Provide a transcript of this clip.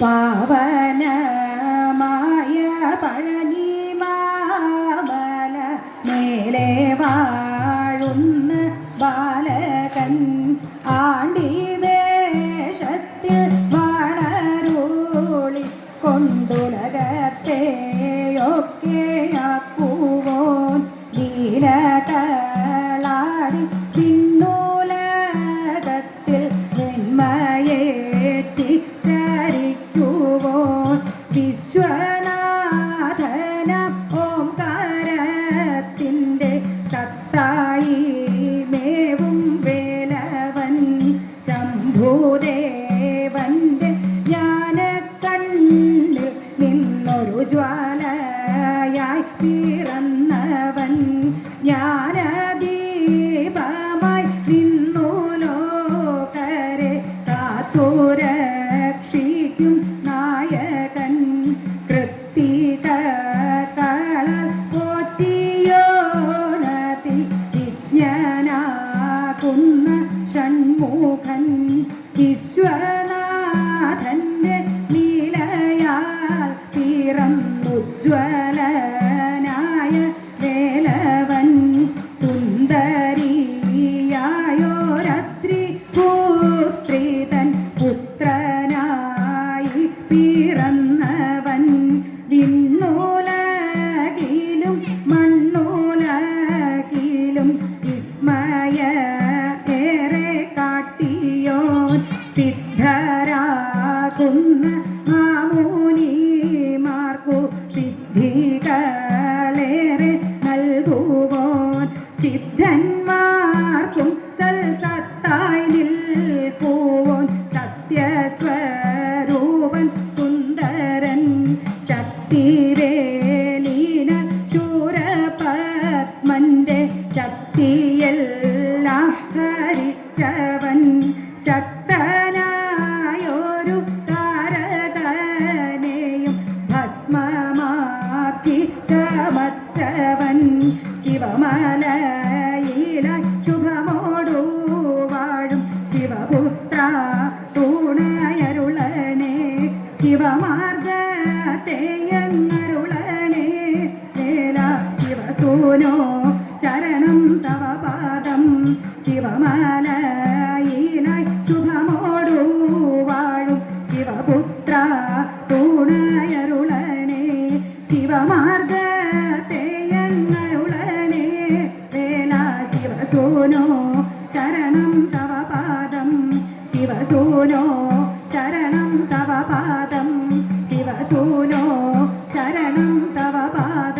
പാവനമായ പഴനി മാമല മേലെ വാഴുന്ന ബാലകൻ ആണ്ടി വേഷത്തിൽ വാണരുളി കൊണ്ടുലകത്തെയൊക്കെയാക്കുവോൻ ലീലകളാടി പിന്നൂലകത്തിൽ വെണ്മയേറ്റി ചരിക്കുവോൻ വിശ്വനാഥന ഓംകാരത്തിന്റെ സത്തായി മേവും വേലവൻ ശംഭുദേവന്റെ ജ്ഞാനക്കണ്ണിൽ നിന്നൊരു ജ്വാലയായി പിറന്നവൻ. ജ്ഞാനദീപമായി ഷൺമുഖൻ വിശ്വനാഥന്റെ ലീലയാൽ പിറന്നുജ്വലനായ വിസ്മയ ഏറെ കാട്ടിയോൻ സിദ്ധരാകുന്ന മാമൂനിമാർക്കു സിദ്ധികളേറെ നൽകുവോൻ. സിദ്ധന്മാർക്കും സൽസത്തായി നിൽക്കുവോൻ. സത്യസ്വരൂപൻ സുന്ദരൻ ശക്തിവേലീന ശക്തിയെല്ലാം ഹരിച്ചവൻ ശക്തനായൊരു താരകനെയും ഭസ്മമാക്കി ചമച്ചവൻ ശിവമലയില ശിവമാർഗത്തെ എന്നരുളണേ ശിവസൂനോ ശരണം തവ പാദം ശിവമലയിലായി ശുഭമോടൂ വാഴും ശിവപുത്ര തൂണയരുളനെ. ശിവമാർഗത്തെ എന്നരുളണേ വേല ശിവസൂനോ ശരണം തവ പാദം. ശിവസൂനോ ശരണം തവ പാദം. ശിവസൂനോ ശരണം തവ പാദം.